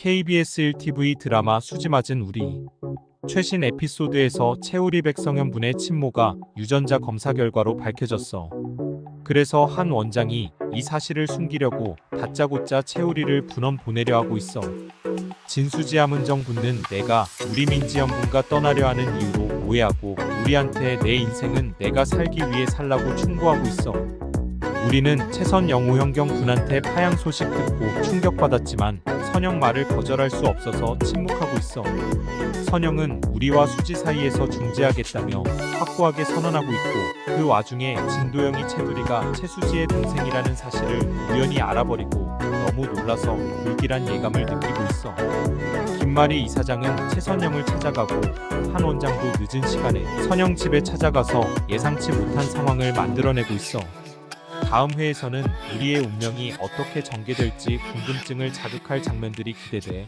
KBS 1TV 드라마 수지맞은 우리 최신 에피소드에서 채우리 백성현분의 친모가 유전자 검사 결과로 밝혀졌어. 그래서 한 원장이 이 사실을 숨기려고 다짜고짜 채우리를 분원 보내려 하고 있어. 진수지 함은정 군는 내가 우리 민지연분과 떠나려 하는 이유로 오해하고 우리한테 내 인생은 내가 살기 위해 살라고 충고하고 있어. 우리는 최선 영호형경 군한테 파양 소식 듣고 충격받았지만 선영 말을 거절할 수 없어서 침묵하고 있어. 선영은 우리와 수지 사이에서 중재하겠다며 확고하게 선언하고 있고 그 와중에 진도영이 채두리가 최수지의 동생이라는 사실을 우연히 알아버리고 너무 놀라서 불길한 예감을 느끼고 있어. 김말이 이사장은 최선영을 찾아가고 한 원장도 늦은 시간에 선영 집에 찾아가서 예상치 못한 상황을 만들어내고 있어. 다음 회에서는 우리의 운명이 어떻게 전개될지 궁금증을 자극할 장면들이 기대돼.